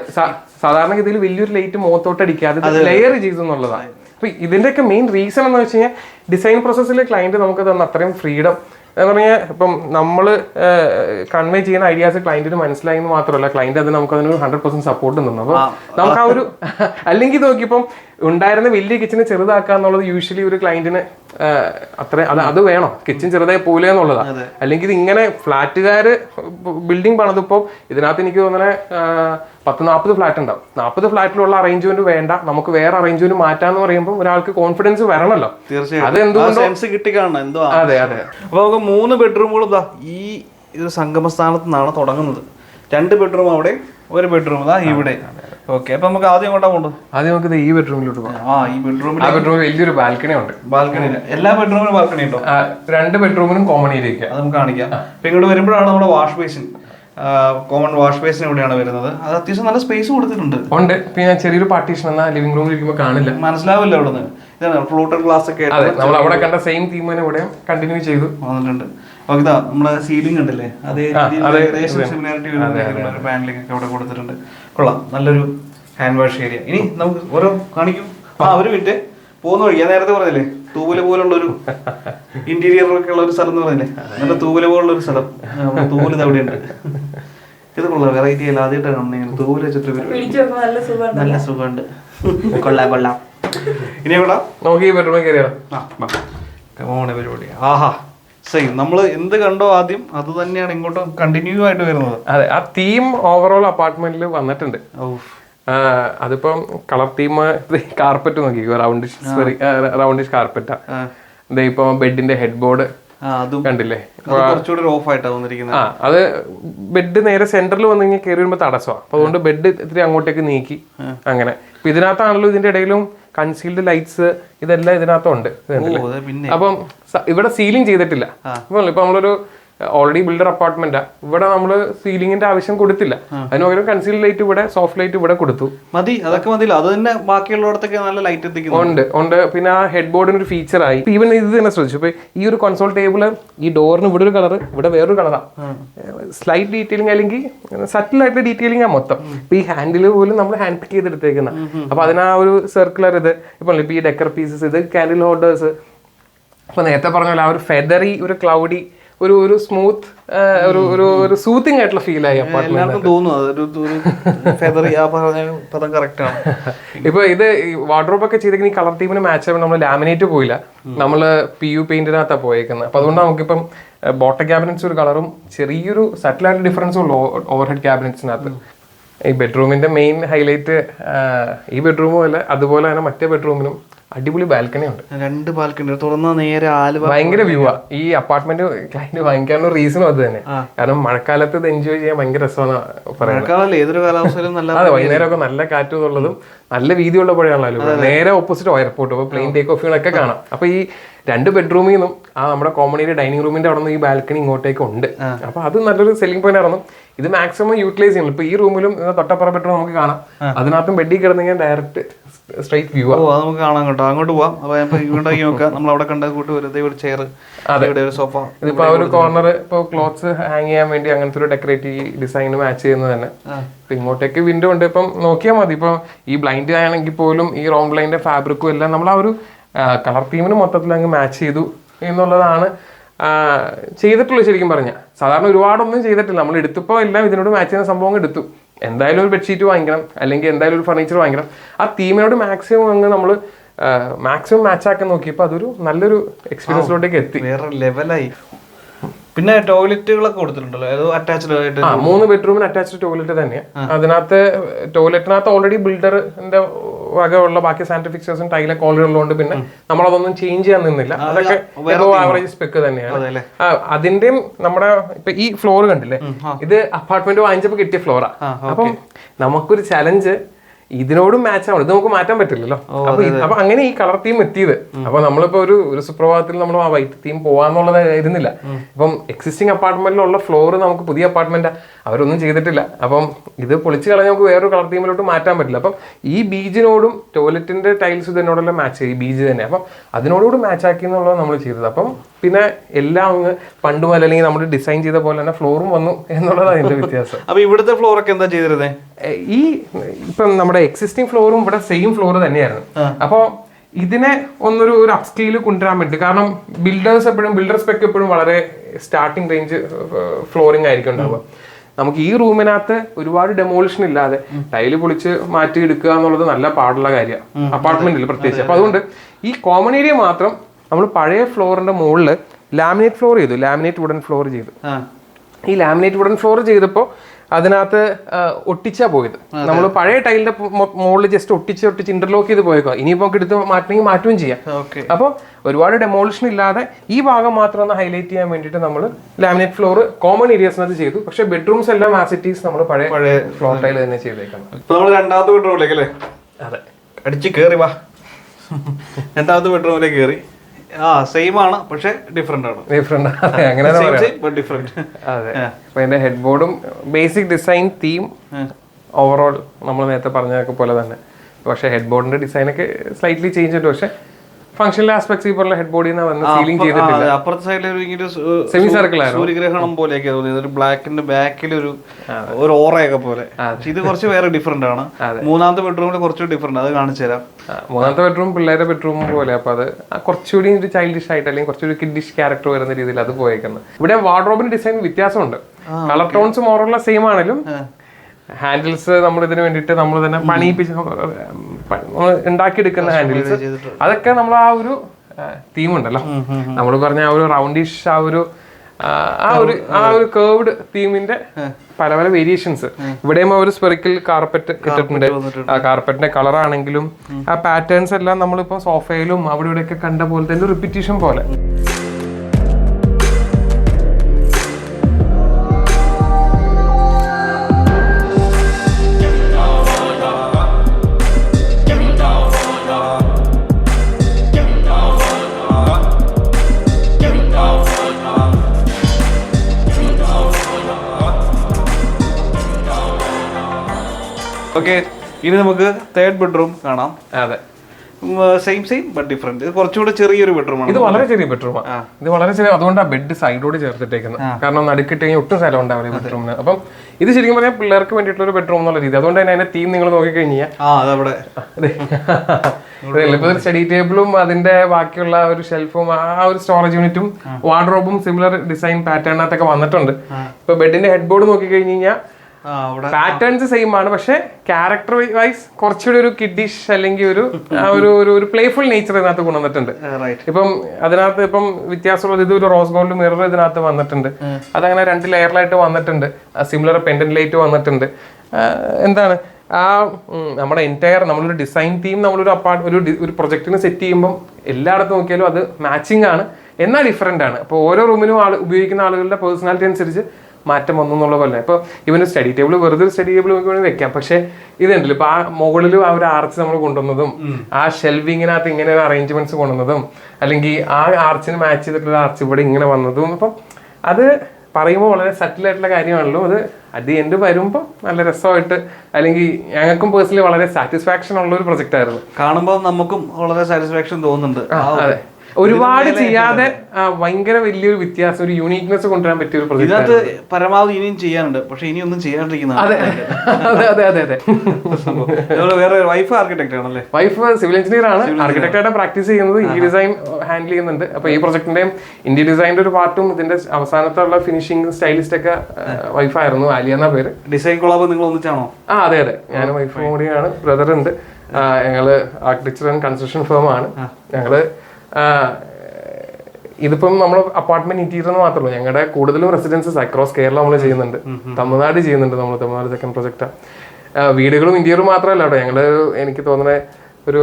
സാധാരണഗതിയിൽ വലിയൊരു ലൈറ്റ് മുഖത്തോട്ട് അടിക്കാതെ ലെയർ ചെയ്തു എന്നുള്ളതാണ് അപ്പൊ ഇതിന്റെയൊക്കെ മെയിൻ റീസൺ എന്ന് വെച്ച് കഴിഞ്ഞാൽ ഡിസൈൻ പ്രോസസ്സിലെ ക്ലയന്റ് നമുക്ക് തന്ന അത്രയും ഫ്രീഡം എന്ന് പറഞ്ഞാൽ ഇപ്പം നമ്മൾ കൺവേ ചെയ്യുന്ന ഐഡിയാസ് ക്ലയന്റിന് മനസ്സിലായി എന്ന് മാത്രമല്ല ക്ലയന്റ് അത് നമുക്ക് അതിനൊരു ഹൺഡ്രഡ് പെർസെന്റ് സപ്പോർട്ട് തന്നു. അപ്പൊ നമുക്ക് ആ ഒരു അല്ലെങ്കിൽ നോക്കിയപ്പം ഉണ്ടായിരുന്ന വലിയ കിച്ചനെ ചെറുതാക്കുക എന്നുള്ളത് യൂഷ്വലി ഒരു ക്ലയന്റിന് അത്ര അത് അത് വേണം. കിച്ചൺ ചെറുതായി പോലെ എന്നുള്ളതാണ് അല്ലെങ്കിൽ ഇത് ഇങ്ങനെ ഫ്ലാറ്റുകാര് ബിൽഡിംഗ് പണിതിപ്പോൾ ഇതിനകത്ത് എനിക്ക് തോന്നണേ പത്ത് നാൽപ്പത് ഫ്ലാറ്റ് ഉണ്ടാവും. നാൽപ്പത് ഫ്ലാറ്റിലുള്ള അറേഞ്ച്മെന്റ് വേണ്ട. നമുക്ക് വേറെ അറേഞ്ച്മെന്റ് മാറ്റാന്ന് പറയുമ്പോൾ ഒരാൾക്ക് കോൺഫിഡൻസ് വരണല്ലോ. തീർച്ചയായിട്ടും. അതെ അതെ അപ്പൊ നമുക്ക് മൂന്ന് ബെഡ്റൂമുകളും ഈ സംഗമ സംഗമസ്ഥാനത്ത് നിന്നാണ് തുടങ്ങുന്നത്. രണ്ട് ബെഡ്റൂം അവിടെ ഒരു ബെഡ്റൂം ഇതാ ഇവിടെ. ഓക്കെ അപ്പൊ നമുക്ക് ആദ്യം എങ്ങോട്ടാ പോകേണ്ടത് ആദ്യം നമുക്ക് ഈ ബെഡ്റൂമിലോട്ട് പോകാം. ആ ഈ ബെഡ്റൂമിൽ ആ ബെഡ്റൂമിൽ വലിയൊരു ബാൽക്കണി ഉണ്ട്. ബാൽക്കണി എല്ലാ ബെഡ്റൂമിലും ബാൽക്കണി ഉണ്ടോ? ആ, രണ്ട് ബെഡ്റൂമിനും കോമൺ ഏരിയ അത് നമുക്ക് കാണിക്കാം. അപ്പൊ ഇങ്ങോട്ട് വരുമ്പോഴാണ് നമ്മുടെ wash basin. Common wash basin ഇവിടെയാണ് വരുന്നത്. അത് അത്യാവശ്യം നല്ല സ്പേസ് കൊടുത്തിട്ടുണ്ട്. ഉണ്ട്. പിന്നെ ചെറിയൊരു പാർട്ടീഷൻ എന്നാ ലിവിംഗ് റൂമിൽ ഇരിക്കുമ്പോൾ കാണില്ല. മനസ്സിലാവില്ല അവിടെ നിന്ന് ഇതാണ് ഫ്ലൂട്ടർ ഗ്ലാസ് ഒക്കെ ആയിട്ട് അതെ നമ്മൾ അവിടെ കണ്ട സെയിം തീം തന്നെ ഇവിടെ കണ്ടിന്യൂ ചെയ്തു. വന്നിട്ടുണ്ട്. ഓക്കെ ഇതാ നമ്മുടെ സീലിംഗ് ഉണ്ടല്ലേ? അതേ രീതിയിൽ അതെ, ഏകദേശം സിമിലാരിറ്റി വരുന്ന ഒരു പാനലിംഗ് ഒക്കെ അവിടെ കൊടുത്തിട്ടുണ്ട്. കൊള്ളാം. നല്ലൊരു ഹാൻഡ് വാഷ് ഏരിയ ഇനി നമുക്ക് ഓരോ കാണിക്കും. ആ അവർ മിനിറ്റ് പോകുന്ന വഴി ഞാൻ നേരത്തെ പറഞ്ഞില്ലേ? തൂവല പോലുള്ള ഒരു ഇന്റീരിയർ ഒക്കെ ഉള്ള ഒരു സ്ഥലം എന്ന് പറഞ്ഞില്ലേ? നല്ല തൂവല പോലുള്ള ഒരു സ്ഥലം തൂവല അവിടെ ഉണ്ട് ഇത് കൊള്ളാം. വെറൈറ്റി അല്ല. ആദ്യമായിട്ടാണ് കാണുന്നത് തൂവല പിടിച്ചു നല്ല സുഖം നല്ല സുഖമുണ്ട്. കൊള്ളാം കൊള്ളാം. ഇനി എവിടാ? നമുക്ക് ഈ ബെഡ്റൂമിൽ കയറിയാലോ? ഓണ പരിപാടി ആഹാ. സെയിം നമ്മൾ എന്ത് കണ്ടോ ആദ്യം അത് തന്നെയാണ് ഇങ്ങോട്ടും കണ്ടിന്യൂ ആയിട്ട് വരുന്നത്. അതെ ആ തീം ഓവറോൾ അപ്പാർട്ട്മെന്റിൽ വന്നിട്ടുണ്ട്. അതിപ്പം കളർ തീം കാർപ്പറ്റ് നോക്കി റൗണ്ടിഷ് റൗണ്ടിഷ് കാർപ്പറ്റാ ഇപ്പൊ ബെഡിന്റെ ഹെഡ് ബോർഡ് അതും കണ്ടില്ലേ? അത് ബെഡ് നേരെ സെന്ററിൽ വന്നു കഴിഞ്ഞാൽ കയറി വരുമ്പോൾ തടസ്സമാണ് അപ്പൊ അതുകൊണ്ട് ബെഡ് ഇത്തിരി അങ്ങോട്ടേക്ക് നീക്കി അങ്ങനെ. ഇപ്പൊ ഇതിനകത്താണല്ലോ ഇതിന്റെ ഇടയിലും കൺസീൽഡ് ലൈറ്റ്സ് ഇതെല്ലാം ഇതിനകത്തുണ്ട് അപ്പം ഇവിടെ സീലിംഗ് ചെയ്തിട്ടില്ല. ഇപ്പൊ നമ്മളൊരു ഓൾറെഡി ബിൽഡർ അപ്പാർട്ട്മെന്റാ ഇവിടെ നമ്മൾ സീലിംഗിന്റെ ആവശ്യം കൊടുത്തില്ല. അതിന് പകരം കൺസീൽ ലൈറ്റ് ഇവിടെ സോഫ്റ്റ് ലൈറ്റ് ഇവിടെ കൊടുത്തു. മതി അതൊക്കെ മതി അത് തന്നെ ബാക്കിയുള്ളിടത്തൊക്കെ നല്ല ലൈറ്റ് എത്തിക്കുന്നു. ഉണ്ട് ഉണ്ട്. പിന്നെ ആ ഹെഡ് ബോർഡിന് ഒരു ഫീച്ചർ ആയി ഈവൻ ഇത് തന്നെ ശ്രദ്ധിച്ചു. ഇപ്പൊ ഈ ഒരു കൺസോൾ ടേബിൾ ഈ ഡോറിന് ഇവിടെ ഒരു കളർ ഇവിടെ വേറൊരു കളറാ സ്ലൈറ്റ് ഡീറ്റെയിലിംഗ് അല്ലെങ്കിൽ സറ്റിൽ ആയിട്ട് ഡീറ്റെയിലിംഗ് ആ മൊത്തം. ഇപ്പൊ ഈ ഹാൻഡിൽ പോലും നമ്മൾ ഹാൻഡ് പിക്ക് ചെയ്തെടുത്തേക്കുന്ന അപ്പൊ അതിനാ ഒരു സർക്കുലർ ഇത്. ഇപ്പൊ ഇപ്പൊ ഈ ഡെക്കർ പീസസ് ഇത് കാൻഡിൽ ഹോൾഡേഴ്സ് അപ്പൊ നേരത്തെ പറഞ്ഞ പോലെ ആ ഒരു ഫെദറി ഒരു ക്ലൗഡി ഒരു ഒരു സ്മൂത്ത് ഒരു ഒരു ഒരു സൂത്തിങ് ആയിട്ടുള്ള ഫീൽ ആയി അപ്പാർട്ട്മെന്റ് തോന്നുന്നു ഇപ്പൊ ഇത് വാർഡ്രോബ് ഒക്കെ ചെയ്തെങ്കിൽ കളർ തീമിന് മാച്ച് ആവുമ്പോൾ നമ്മൾ ലാമിനേറ്റ് പോയില്ല. നമ്മൾ പി യു പെയിന്റിനകത്താണ് പോയേക്കുന്നത് അപ്പൊ അതുകൊണ്ട് നമുക്കിപ്പം ബോട്ട ക്യാബിനറ്റ്സ് ഒരു കളറും ചെറിയൊരു സെറ്റിലായിട്ട് ഡിഫറൻസ് ഉള്ളു ഓവർ ഹെഡ് ക്യാബിനറ്റ്സിനകത്ത് ഈ ബെഡ്റൂമിന്റെ മെയിൻ ഹൈലൈറ്റ് ഈ ബെഡ്റൂമും അല്ല അതുപോലെ തന്നെ മറ്റേ ബെഡ്റൂമിനും അടിപൊളി ബാൽക്കണി ഉണ്ട്. രണ്ട് ബാൽക്കണി തുറന്ന നേരെ ആലുവ ഭയങ്കര വ്യൂ ആ. ഈ അപ്പാർട്ട്മെന്റ് ക്ലൈന്റ് വാങ്ങിക്കാനുള്ള റീസണും അത് തന്നെ. കാരണം മഴക്കാലത്ത് ഇത് എൻജോയ് ചെയ്യാൻ ഭയങ്കര രസമാണ് മഴക്കാലല്ലേ? ഏതൊരു കാലാവസ്ഥയിലും നല്ല അതെ വൈകുന്നേരമൊക്കെ നല്ല കാറ്റും ഉള്ളതും നല്ല വീതിയുള്ള പുഴയാണല്ലോ. നേരെ ഓപ്പോസിറ്റ് എയർപോർട്ട് പ്ലെയിൻ ടേക്ക് ഓഫുകളൊക്കെ കാണാം. അപ്പൊ ഈ രണ്ട് ബെഡ്റൂമിൽ നിന്നും ആ നമ്മുടെ ഏരിയ ഡൈനിങ് റൂമിന്റെ അവിടെ നിന്ന് ഈ ബാൽക്കണി ഇങ്ങോട്ടേക്ക് ഉണ്ട്. അപ്പൊ അത് നല്ലൊരു സെല്ലിംഗ് പോയിന്റ് ആയിരുന്നു. ഇത് മാക്സിമം യൂട്ടിലൈസ് ചെയ്യണം ഇപ്പൊ ഈ റൂമിലും തൊട്ടപ്പുറ ബെഡ്റൂം നമുക്ക് കാണാം. അതിനകത്തും ബെഡിൽ കിടന്നെങ്കിൽ ഡയറക്റ്റ് സ്ട്രൈറ്റ് വ്യൂ അത് നമുക്ക് കാണാം കേട്ടോ. അങ്ങോട്ട് പോവാം. ഇങ്ങോട്ടേക്ക് നോക്കാം. നമ്മൾ അവിടെ കണ്ട കൂട്ട് വെറുതെ ഒരു ചെയർ ഇവിടെ ഒരു സോഫ ഇതിപ്പോ ആ ഒരു കോർണർ ഇപ്പൊ ക്ലോത്ത്സ് ഹാങ് ചെയ്യാൻ വേണ്ടി അങ്ങനത്തെ ഒരു ഡെക്കറേറ്റീവ് ഡിസൈൻ മാച്ച് ചെയ്യുന്നത് തന്നെ. ഇപ്പൊ ഇങ്ങോട്ടേക്ക് വിൻഡോ ഉണ്ട്. ഇപ്പം നോക്കിയാൽ മതി. ഇപ്പൊ ഈ ബ്ലൈൻഡ് ആണെങ്കിൽ പോലും ഈ റോം ബ്ലൈൻഡ് ഫാബ്രിക്കും എല്ലാം നമ്മൾ ആ ഒരു കളർ തീമിന് മൊത്തത്തിൽ അങ്ങ് മാച്ച് ചെയ്തു എന്നുള്ളതാണ് ചെയ്തിട്ടുള്ളൂ ശരിക്കും പറഞ്ഞാൽ സാധാരണ ഒരുപാടൊന്നും ചെയ്തിട്ടില്ല. നമ്മൾ എടുത്തപ്പോൾ എല്ലാം ഇതിനോട് മാച്ച് ചെയ്യുന്ന സംഭവം എടുത്തു. എന്തായാലും ഒരു ബെഡ്ഷീറ്റ് വാങ്ങിക്കണം അല്ലെങ്കിൽ എന്തായാലും ഒരു ഫർണിച്ചർ വാങ്ങിക്കണം. ആ തീമിനോട് മാക്സിമം അങ്ങ് നമ്മൾ മാക്സിമം മാച്ച് ആക്കി നോക്കിയപ്പോൾ അതൊരു നല്ലൊരു എക്സ്പീരിയൻസിലോട്ടേക്ക് എത്തി. വേറെ ലെവലായി പിന്നെ ടോയ്ലറ്റുകളൊക്കെ കൊടുത്തിട്ടുണ്ടല്ലോ? അറ്റാച്ച്ഡ് ആയിട്ട് ആ മൂന്ന് ബെഡ്റൂമിന് അറ്റാച്ച്ഡ് ടോയ്ലറ്റ് തന്നെയാണ് അതിനകത്ത് ടോയ്ലറ്റിനകത്ത് ഓൾറെഡി ബിൽഡറിന്റെ വകയുള്ള ബാക്കി സയന്റിഫിക് ഫിക്സേഴ്സും ടൈലൊക്കെ ഓൾറെഡി ഉള്ളതുകൊണ്ട് പിന്നെ നമ്മളതൊന്നും ചേഞ്ച് ചെയ്യാൻ നിന്നില്ല. അതൊക്കെ ആവറേജ് സ്പെക്ക് തന്നെയാണ്. അതിന്റെയും നമ്മുടെ ഇപ്പൊ ഈ ഫ്ലോർ കണ്ടില്ലേ? ഇത് അപ്പാർട്ട്മെന്റ് വാങ്ങിച്ചപ്പോ കിട്ടിയ ഫ്ലോറാ അപ്പം നമുക്കൊരു ചലഞ്ച് ഇതിനോടും മാച്ച് ആവണം. ഇത് നമുക്ക് മാറ്റാൻ പറ്റില്ലല്ലോ. അപ്പൊ അപ്പൊ അങ്ങനെ ഈ കളർ തീം എത്തിയത്. അപ്പൊ നമ്മളിപ്പോ ഒരു ഒരു സുപ്രഭാതത്തിൽ നമ്മൾ ആ വൈറ്റ് തീം പോവാന്നുള്ളത് ഇരുന്നില്ല. ഇപ്പം എക്സിസ്റ്റിംഗ് അപ്പാർട്ട്മെന്റിലുള്ള ഫ്ലോർ നമുക്ക് പുതിയ അപ്പാർട്ട്മെന്റ് അവരൊന്നും ചെയ്തിട്ടില്ല. അപ്പം ഇത് പൊളിച്ച് കളഞ്ഞ് നമുക്ക് വേറൊരു കളർ തീമിലോട്ട് മാറ്റാൻ പറ്റില്ല. അപ്പം ഈ ബീജിനോടും ടോയ്ലറ്റിന്റെ ടൈൽസ് ഇതിനോടെല്ലാം മാച്ച് ചെയ്യും ഈ ബീജ് തന്നെ. അപ്പം അതിനോടുകൂടി മാച്ച് ആക്കി എന്നുള്ളതാണ് നമ്മൾ ചെയ്തത്. അപ്പം പിന്നെ എല്ലാം അങ്ങ് പണ്ട് പോലെ അല്ലെങ്കിൽ നമ്മൾ ഡിസൈൻ ചെയ്ത പോലെ തന്നെ ഫ്ലോറും വന്നു എന്നുള്ളതാണ് അതിന്റെ വ്യത്യാസം. അപ്പോൾ ഇവിടുത്തെ ഫ്ലോറൊക്കെ എന്താ ചെയ്തിരുന്നത് ഈ ഇപ്പം നമ്മുടെ എക്സിസ്റ്റിംഗ് ഫ്ലോറും ഇവിടെ സെയിം ഫ്ലോർ തന്നെയായിരുന്നു. അപ്പോൾ ഇതിനെ ഒന്നൊരു ഒരു അപ്സ്കെയിൽ കൊണ്ടുവരാൻ പറ്റും കാരണം ബിൽഡേഴ്സ് എപ്പോഴും ബിൽഡർ സ്പെക്ക് എപ്പോഴും വളരെ സ്റ്റാർട്ടിംഗ് റേഞ്ച് ഫ്ലോറിംഗ് ആയിരിക്കും ഉണ്ടാവുക. നമുക്ക് ഈ റൂമിനകത്ത് ഒരുപാട് ഡെമോളിഷൻ ഇല്ലാതെ ടൈൽ പൊളിച്ച് മാറ്റി എടുക്കുക എന്നുള്ളത് നല്ല പാടുള്ള കാര്യമാണ്. അപ്പാർട്ട്മെന്റിൽ പ്രത്യേകിച്ച്. അപ്പൊ അതുകൊണ്ട് ഈ കോമൺ ഏരിയ മാത്രം നമ്മൾ പഴയ ഫ്ലോറിന്റെ മുകളിൽ ലാമിനേറ്റ് ഫ്ലോർ ചെയ്തു. ലാമിനേറ്റ് വുഡൻ ഫ്ലോർ ചെയ്തു. ഈ ലാമിനേറ്റ് വുഡൻ ഫ്ലോർ ചെയ്തപ്പോൾ അതിനകത്ത് ഒട്ടിച്ചാ പോയത്. നമ്മൾ പഴയ ടൈലിന്റെ മുകളിൽ ജസ്റ്റ് ഒട്ടിച്ച് ഒട്ടിച്ച് ഇന്റർലോക്ക് ചെയ്ത് പോയേക്കോ ഇനിയിപ്പോ എടുത്ത് മാറ്റണമെങ്കിൽ മാറ്റുകയും ചെയ്യാം. അപ്പോൾ ഒരുപാട് ഡെമോളിഷൻ ഇല്ലാതെ ഈ ഭാഗം മാത്രം ഒന്ന് ഹൈലൈറ്റ് ചെയ്യാൻ വേണ്ടിയിട്ട് നമ്മൾ ലാമിനേറ്റ് ഫ്ലോർ കോമൺ ഏരിയസിനകത്ത് ചെയ്തു. പക്ഷെ ബെഡ്റൂംസ് എല്ലാം ആസിറ്റീസ് നമ്മൾ പഴയ പഴയ ഫ്ലോർ ടൈൽ തന്നെ ചെയ്തേക്കാം നമ്മൾ രണ്ടാമത്തെ ബെഡ്റൂമിലേക്ക് അല്ലേ? അതെ. അടിച്ച് കേറി വാ. രണ്ടാമത്തെ ബെഡ്റൂമിലേക്ക് കേറി. ആ സെയിം ആണ് പക്ഷെ ഡിഫറെന്റ് ആണ്. ഡിഫറെന്റ് അങ്ങനെ ഡിഫറെന്റ് അതെ. അപ്പൊ അതിന്റെ ഹെഡ് ബോർഡും ബേസിക് ഡിസൈൻ തീം ഓവറോൾ നമ്മൾ നേരത്തെ പറഞ്ഞതൊക്കെ പോലെ തന്നെ. പക്ഷെ ഹെഡ് ബോർഡിന്റെ ഡിസൈൻ ഒക്കെ സ്ലൈറ്റ്ലി ചേഞ്ച് ഉണ്ട്. പക്ഷെ ഫംഗ്ഷണൽ ആസ്പെക്ട്സ് ഈ പറഞ്ഞ ഹെഡ് ബോഡിന്ന് നിന്ന് വന്ന് സീലിംഗ് ചെയ്തിട്ടില്ല. അപ്പുറത്തെ സൈഡിൽ ഒരു ഇങ്ങനെ സെമി ആയിരുന്നു. സൂര്യഗ്രഹണം പോലെയൊക്കെ തോന്നിയത്. ഒരു ബ്ലാക്കിന്റെ ബാക്കിൽ ഒരു ഒരു ഓറയൊക്കെ പോലെ. ഇത് കുറച്ച് വേറെ ഡിഫറെന്റ് ആണ്. മൂന്നാമത്തെ ബെഡ്റൂമിൽ കുറച്ച് ഡിഫറെന്റ് അത് കാണിച്ചു തരാം. മൂന്നാമത്തെ ബെഡ്റൂം പിള്ളേരുടെ ബെഡ്റൂം പോലെ. അപ്പൊ അത് കുറച്ചുകൂടി ഒരു ചൈൽഡിഷ് ആയിട്ട് അല്ലെങ്കിൽ കുറച്ചുകൂടി കിഡിഷ് ക്യാരക്ടർ വരുന്ന രീതിയിൽ അത് പോയേക്കുന്നത്. ഇവിടെ വാർഡ്രോബിന്റെ ഡിസൈൻ വ്യത്യാസമുണ്ട്. കളർ ടോൺസ് മോറുള്ള സെയിം ആണെങ്കിലും ഹാൻഡിൽസ് നമ്മൾ ഇതിന് വേണ്ടിയിട്ട് നമ്മൾ തന്നെ പണിയിപ്പിച്ച് ഉണ്ടാക്കിയെടുക്കുന്ന ഹാൻഡിൽസ് അതൊക്കെ നമ്മൾ ആ ഒരു തീം ഉണ്ടല്ലോ. നമ്മൾ പറഞ്ഞ ആ ഒരു റൗണ്ടിഷ് ആ ഒരു ആ, ഒരു ആ ഒരു കേർവ്ഡ് തീമിന്റെ പല പല വേരിയേഷൻസ് ഇവിടെയും ഒരു സ്പെറിക്കൽ കാർപ്പറ്റ് ഇട്ടിട്ടുണ്ട്. ആ കാർപ്പറ്റിന്റെ കളർ ആണെങ്കിലും ആ പാറ്റേൺസ് എല്ലാം നമ്മളിപ്പോ സോഫയിലും അവിടെ ഇവിടെയൊക്കെ കണ്ട പോലെ തന്നെ റിപ്പീറ്റേഷൻ പോലെ. ഓക്കെ ഇനി നമുക്ക് തേർഡ് ബെഡ്റൂം കാണാം. അതെ. സെയിം സെയിം ബട്ട് ഡിഫറെന്റ് ഇത് കുറച്ചുകൂടെ ചെറിയൊരു ബെഡ്റൂമാണ് ഇത് വളരെ ചെറിയ ബെഡ്റൂം ആണ് ഇത് വളരെ ചെറിയ അതുകൊണ്ടാണ് ബെഡ് സൈഡോട് ചേർത്തിട്ടേക്കുന്നത് കാരണം നടുക്കിട്ട് കഴിഞ്ഞാൽ ഒട്ടും സ്ഥലം ഉണ്ടാവില്ല ബെഡ്റൂമിന് അപ്പം ഇത് ശരിക്കും പറഞ്ഞാൽ പിള്ളേർക്ക് വേണ്ടിയിട്ടുള്ള ഒരു ബെഡ്റൂം എന്നുള്ള രീതി. അതുകൊണ്ട് തന്നെ അതിന്റെ തീം നിങ്ങൾ അതവിടെ. ഇപ്പൊ സ്റ്റഡി ടേബിളും അതിന്റെ ബാക്കിയുള്ള ഒരു ഷെൽഫും ആ ഒരു സ്റ്റോറേജ് യൂണിറ്റും വാർഡ്രോബും സിമിലർ ഡിസൈൻ പാറ്റേണിനകത്തൊക്കെ വന്നിട്ടുണ്ട്. ഇപ്പൊ ബെഡിന്റെ ഹെഡ്ബോർഡ് നോക്കി കഴിഞ്ഞ് കഴിഞ്ഞാൽ പാറ്റേൺസ് സെയിം ആണ് പക്ഷെ ക്യാരക്ടർ വൈസ് കുറച്ചുകൂടി ഒരു കിഡിഷ് അല്ലെങ്കിൽ ഒരു ഒരു ഒരു പ്ലേഫുൾ നേച്ചർ ഇതിനകത്ത് കൊണ്ടുവന്നിട്ടുണ്ട്. ഇപ്പം അതിനകത്ത് ഇപ്പം വ്യത്യാസമുള്ളത് ഇത് ഒരു റോസ് ഗോൾഡ് മിറർ ഇതിനകത്ത് വന്നിട്ടുണ്ട്. അതങ്ങനെ രണ്ട് ലെയറിലായിട്ട് വന്നിട്ടുണ്ട്. സിമിലർ പെൻഡൻ ലൈറ്റ് വന്നിട്ടുണ്ട്. എന്താണ്? ആ നമ്മുടെ എന്റയർ നമ്മളൊരു ഡിസൈൻ തീം നമ്മളൊരു അപ്പാർട്ട് ഒരു ഒരു പ്രൊജക്റ്റിന് സെറ്റ് ചെയ്യുമ്പം എല്ലായിടത്തും നോക്കിയാലും അത് മാച്ചിങ് ആണ്. എന്നാൽ ഡിഫറെന്റ് ആണ്. അപ്പോൾ ഓരോ റൂമിനും ആൾ ഉപയോഗിക്കുന്ന ആളുകളുടെ പേഴ്സണാലിറ്റി അനുസരിച്ച് മാറ്റം വന്നു എന്നുള്ള പോലെ. ഇപ്പോൾ ഇവന് സ്റ്റഡി ടേബിൾ വെറുതെ ഒരു സ്റ്റഡി ടേബിൾ വേണമെങ്കിൽ വെക്കാം. പക്ഷെ ഇതുണ്ടല്ലോ ഇപ്പൊ ആ മുകളിലും ആ ഒരു ആർച്ച് നമ്മൾ കൊണ്ടുവന്നതും ആ ഷെൽവിങ്ങിനകത്ത് ഇങ്ങനെ ഒരു അറേഞ്ച്മെന്റ്സ് കൊണ്ടുവന്നതും അല്ലെങ്കിൽ ആ ആർച്ചിന് മാച്ച് ചെയ്തിട്ടുള്ള ആർച്ച് ഇവിടെ ഇങ്ങനെ വന്നതും അപ്പം അത് പറയുമ്പോൾ വളരെ സറ്റിൽ ആയിട്ടുള്ള കാര്യമാണല്ലോ. അത് അത് എന്റെ വരുമ്പോൾ നല്ല രസമായിട്ട് അല്ലെങ്കിൽ ഞങ്ങൾക്കും പേഴ്സണലി വളരെ സാറ്റിസ്ഫാക്ഷൻ ഉള്ള ഒരു പ്രൊജക്റ്റ് ആയിരുന്നു. കാണുമ്പോൾ നമുക്കും വളരെ സാറ്റിസ്ഫാക്ഷൻ തോന്നുന്നുണ്ട്. അതെ. ഒരുപാട് ചെയ്യാതെ ഭയങ്കര വലിയൊരു വ്യത്യാസം ഒരു യൂണീക്നെസ് കൊണ്ടുവരാൻ പറ്റിയ ഒരു ഇതിനകത്ത് പരമാവധി ഇനിയും ചെയ്യാനുണ്ട്. പക്ഷെ ഇനിയൊന്നും ഒന്നും ചെയ്യാണ്ടിരിക്കുന്നതാണ്. അതെ. അതെ അതെ അതെ വേറെ വൈഫ് ആർക്കിടെക്ട് ആണല്ലേ? വൈഫ് സിവിൽ എഞ്ചിനീയർ ആണ്. ആർക്കിടെക്ട് ആയിട്ട് പ്രാക്ടീസ് ചെയ്യുന്നത് ഈ ഡിസൈൻ ഹാൻഡിൽ ചെയ്യുന്നുണ്ട്. അപ്പൊ ഈ പ്രൊജക്ടിന്റെയും ഇന്ത്യ ഡിസൈനിന്റെ ഒരു പാർട്ടും ഇതിന്റെ അവസാനത്തുള്ള ഫിനിഷിംഗ് സ്റ്റൈലിസ്റ്റ് ഒക്കെ വൈഫായിരുന്നു ആലിയ എന്ന പേര്. ഡിസൈൻ കൊളാബ് നിങ്ങൾ ഒന്നിച്ചാണോ? ആ അതെ അതെ. ഞാൻ വൈഫും കൂടിയാണ്. ബ്രദർ ഉണ്ട്. ഞങ്ങൾ ആർക്കിടെക്ചർ ആൻഡ് കൺസ്ട്രക്ഷൻ ഫേം ആണ്. ഞങ്ങൾ ഇതിപ്പം നമ്മൾ അപ്പാർട്ട്മെന്റ് ഇന്റീരിയർ എന്ന് മാത്രമല്ല ഞങ്ങളുടെ കൂടുതലും റെസിഡൻസസ് അക്രോസ് കേരള നമ്മൾ ചെയ്യുന്നുണ്ട്. തമിഴ്നാട് ചെയ്യുന്നുണ്ട് നമ്മൾ തമിഴ്നാട് സെക്കൻഡ് പ്രൊജക്റ്റ് വീടുകളും ഇന്റീരിയർ മാത്രമല്ല കേട്ടോ. ഞങ്ങൾ എനിക്ക് തോന്നുന്നത് ഒരു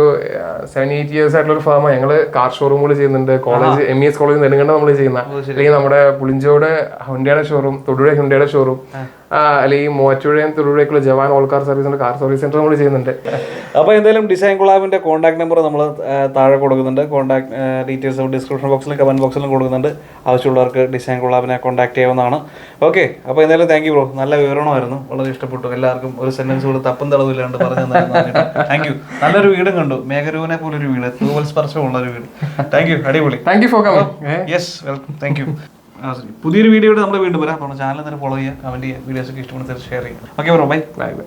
സെവൻ എയ്റ്റ് ഇയേഴ്സ് ആയിട്ടുള്ള ഒരു ഫാമാണ് ഞങ്ങൾ കാർ ഷോറൂമുകൾ ചെയ്യുന്നുണ്ട്. College M E S college Nedunganda നമ്മൾ ചെയ്യുന്ന. അല്ലെങ്കിൽ നമ്മുടെ പുളിഞ്ചോട് ഹുണ്ടയുടെ ഷോറൂം തൊടുപുഴ ഹുണ്ടയുടെ ഷോറൂം അല്ലെങ്കിൽ മൂവാറ്റുപുഴയും തൊടുപുഴയ്ക്കുള്ള ജവാൻ ഓൾ കാർ സർവീസിന്റെ കാർ സർവീസ് സെന്റർ നമ്മൾ ചെയ്യുന്നുണ്ട്. അപ്പോൾ എന്തായാലും ഡിസൈൻ കൊളാബിന്റെ കോൺടാക്ട് നമ്പർ നമ്മൾ താഴെ കൊടുക്കുന്നുണ്ട്. കോൺടാക്ട് ഡീറ്റെയിൽസ് ഡിസ്ക്രിപ്ഷൻ ബോക്സിലും കമന്റ് ബോക്സിലും കൊടുക്കുന്നുണ്ട്. ആവശ്യമുള്ളവർക്ക് ഡിസൈൻ കൊളാബിനെ കോൺടാക്ട് ചെയ്യാവുന്നതാണ്. ഓക്കെ അപ്പോൾ എന്തായാലും താങ്ക് യു ബ്രോ നല്ല വിവരണമായിരുന്നു. വളരെ ഇഷ്ടപ്പെട്ടു. എല്ലാവർക്കും ഒരു സെന്റൻസ് കൂടെ തപ്പും തളവില്ലാണ്ട് പറഞ്ഞു താങ്ക് യു നല്ലൊരു വീടും കണ്ടു. മേഘരൂവിനെ പോലെ ഒരു വീട് തൂവൽ സ്പർശമുള്ള ഒരു വീട്. താങ്ക് യു അടിപൊളി. Thank you for coming yes welcome thank you പുതിയൊരു വീഡിയോയുടെ നമ്മൾ വീണ്ടും വരാം. അപ്പോൾ ചാനൽ തന്നെ ഫോളോ ചെയ്യുക കമന്റ് ചെയ്യുക വീഡിയോസ് ഒക്കെ ഇഷ്ടപ്പെടുന്ന ഷെയർ ചെയ്യുക. Okay bro bye bye bye